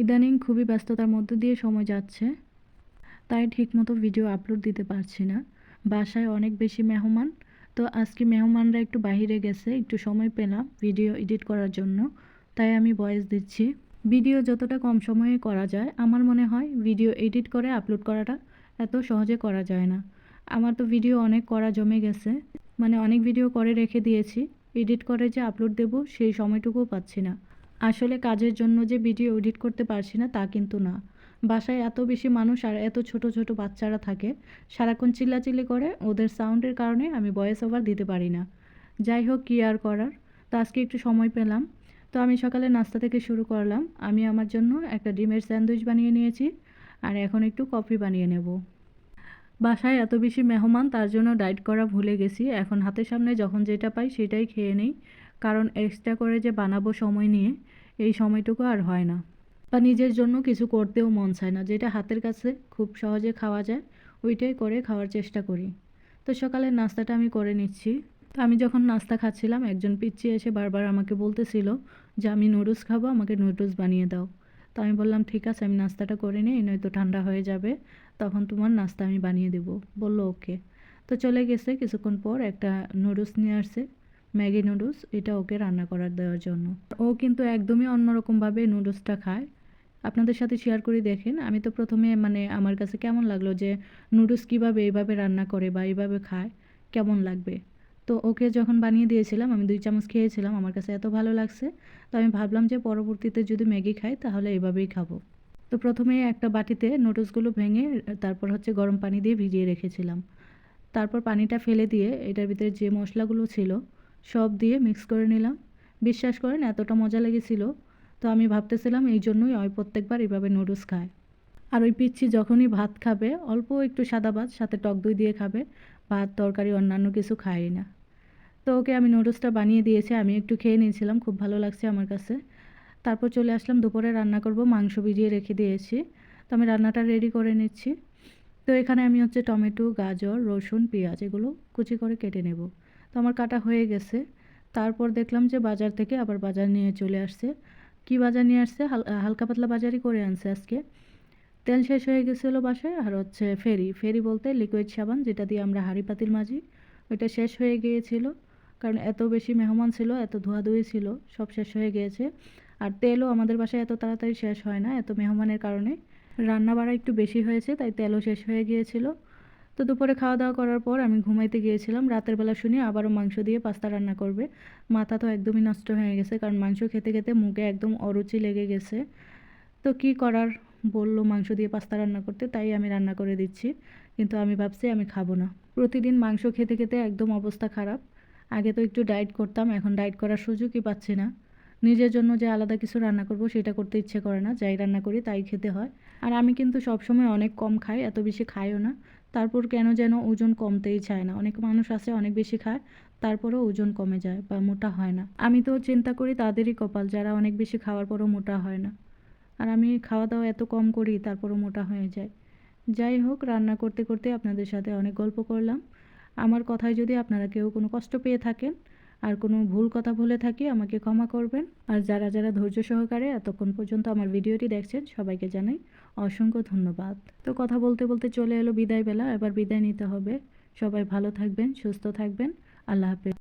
ইদানিং খুবই ব্যস্ততার মধ্যে দিয়ে সময় যাচ্ছে, তাই ঠিকমতো ভিডিও আপলোড দিতে পারছি না। বাসায় অনেক বেশি মেহমান, তো আজকে মেহমানরা একটু বাইরে গেছে, একটু সময় পেলাম ভিডিও এডিট করার জন্য, তাই আমি ভয়েস দিচ্ছি। ভিডিও যতটা কম সময়ে করা যায়, আমার মনে হয় ভিডিও এডিট করে আপলোড করাটা এত সহজে করা যায় না। আমার তো ভিডিও অনেক করা জমে গেছে মানে অনেক ভিডিও করে রেখে দিয়েছি, এডিট করে যে আপলোড দেব সেই সময়টুকুও পাচ্ছি না। আসলে কাজের জন্য যে ভিডিও এডিট করতে পারছি না, তা কিন্তু না। বাসায় এত বেশি মানুষ আর এত ছোট ছোট বাচ্চারা থাকে, সারাক্ষণ চিল্লাচিল্লি করে, ওদের সাউন্ডের কারণে আমি ভয়েস ওভার দিতে পারি না। যাই হোক, কী আর করার? তো আজকে একটু সময় পেলাম। তো আমি সকালে নাস্তা থেকে শুরু করলাম। আমি আমার জন্য একটা ডিমের স্যান্ডউইচ বানিয়ে নিয়েছি, আর এখন একটু কফি বানিয়ে নেব। বাসায় এত বেশি মেহমান, তার জন্য ডায়েট করা ভুলে গেছি। এখন হাতের সামনে যখন যেটা পাই সেটাই খেয়ে নেই। কারণ এক্সট্রা করে যে বানাবো সময় নিয়ে, এই সময়টুকু আর হয় না। বা নিজের জন্য কিছু করতেও মন চায় না, যেটা হাতের কাছে খুব সহজে খাওয়া যায়, ওইটাই করে খাওয়ার চেষ্টা করি। তো সকালের নাস্তাটা আমি করে নিচ্ছি। তো আমি যখন নাস্তা খাচ্ছিলাম, একজন পিচ্ছি এসে বারবার আমাকে বলতেছিল যে, আমি নুডলস খাব, আমাকে নুডলস বানিয়ে দাও। তো আমি বললাম, ঠিক আছে, আমি নাস্তাটা করে নিই, নয়তো ঠান্ডা হয়ে যাবে, তখন তোমার নাস্তা আমি বানিয়ে দেবো। বলল, ওকে। তো চলে গেছে, কিছুক্ষণ পর একটা নুডলস নিয়ে আসছে। ম্যাগি নুডলস, এটা ওকে রান্না করার দেওয়ার জন্য। ও কিন্তু একদমই অন্যরকমভাবে নুডলসটা খায়। আপনাদের সাথে শেয়ার করে দেখেন, আমি তো প্রথমে মানে আমার কাছে কেমন লাগল যে নুডলস কীভাবে এইভাবে রান্না করে বা এইভাবে খায়, কেমন লাগবে? তো ওকে যখন বানিয়ে দিয়েছিলাম, আমি দুই চামচ খেয়েছিলাম, আমার কাছে এত ভালো লাগছে। তো আমি ভাবলাম যে পরবর্তীতে যদি ম্যাগি খাই, তাহলে এইভাবেই খাব। তো প্রথমে একটা বাটিতে নুডলসগুলো ভেঙে, তারপর হচ্ছে গরম পানি দিয়ে ভিজিয়ে রেখেছিলাম। তারপর পানিটা ফেলে দিয়ে, এটার ভিতরে যে মশলাগুলো ছিল সব দিয়ে মিক্স করে নিলাম। বিশ্বাস করেন, এতটা মজা লেগেছিল। তো আমি ভাবতেছিলাম এই জন্যই ওই প্রত্যেকবার এইভাবে নুডলস খায়। আর ওই পিচ্ছি যখনই ভাত খাবে, অল্প একটু সাদা ভাত, সাথে টক দই দিয়ে খাবে, ভাত, তরকারি, অন্যান্য কিছু খাই না। তো ওকে আমি নুডলসটা বানিয়ে দিয়েছি, আমি একটু খেয়ে নিয়েছিলাম, খুব ভালো লাগছে আমার কাছে। তারপর চলে আসলাম, দুপুরে রান্না করব, মাংস ভিজিয়ে রেখে দিয়েছি। তো আমি রান্নাটা রেডি করে নিচ্ছি। তো এখানে আমি হচ্ছে টমেটো, গাজর, রসুন, পেঁয়াজ, এগুলো কুচি করে কেটে নেব। তো আমার কাটা হয়ে গেছে। তারপর দেখলাম যে বাজার থেকে আবার বাজার নিয়ে চলে আসছে। কি বাজার নিয়ে আসছে? হালকা পাতলা বাজারই করে আনছে আজকে। তেল শেষ হয়ে গেছিল বাসায় আর হচ্ছে ফেরি। ফেরি বলতে লিকুইড সাবান যেটা দিয়ে আমরা হাঁড়ি পাতিল মাজি। ওইটা শেষ হয়ে গিয়েছিল। কারণ এত বেশি মেহমান ছিল, এত ধোয়াধুয়ি ছিল, সব শেষ হয়ে গিয়েছে। আর তেলও আমাদের বাসায় এত তাড়াতাড়ি শেষ হয় না, এত মেহমানের কারণে। রান্না বাড়া একটু বেশি হয়েছে, তাই তেলও শেষ হয়ে গিয়েছিল। তো দুপুরে খাওয়া দাওয়া করার পর আমি ঘুমাইতে গিয়েছিলাম। রাতের বেলা শুনি আবারও মাংস দিয়ে পাস্তা রান্না করবে। মাথা তো একদমই নষ্ট হয়ে গেছে কারণ মাংস খেতে খেতে মুখে একদম অরুচি লেগে গেছে। তো কি করার? বলল মাংস দিয়ে পাস্তা রান্না করতে, তাই আমি রান্না করে দিচ্ছি। কিন্তু আমি ভাবছি আমি খাব না। প্রতিদিন মাংস খেতে খেতে একদম অবস্থা খারাপ। আগে তো একটু ডায়েট করতাম, এখন ডায়েট করার সুযোগই পাচ্ছি না। নিজের জন্য যে আলাদা কিছু রান্না করব সেটা করতে ইচ্ছে করে না। যাই রান্না করি তাই খেতে হয়। আর আমি কিন্তু সবসময় অনেক কম খাই, এত বেশি খাইও না। তারপর কেন যেন ওজন কমতেই চায় না। অনেক মানুষ আছে অনেক বেশি খায়, তারপরেও ওজন কমে যায় বা মোটা হয় না। আমি তো চিন্তা করি তাদেরই কপাল, যারা অনেক বেশি খাওয়ার পরও মোটা হয় না। আর আমি খাওয়া দাওয়া এত কম করি, তারপরও মোটা হয়ে যায়। যাই হোক, রান্না করতে করতে আপনাদের সাথে অনেক গল্প করলাম। আমার কথায় যদি আপনারা কেউ কোনো কষ্ট পেয়ে থাকেন আর কোনো ভুল কথা বলে থাকি আমাকে ক্ষমা করবেন। আর যারা যারা ধৈর্য সহকারে এতক্ষণ পর্যন্ত আমার ভিডিওটি দেখছেন, সবাইকে জানাই অসংখ্য ধন্যবাদ। তো কথা বলতে বলতে চলে এলো বিদায় বেলা এবার বিদায় নিতে হবে। সবাই ভালো থাকবেন, সুস্থ থাকবেন। আল্লাহ হাফেজ।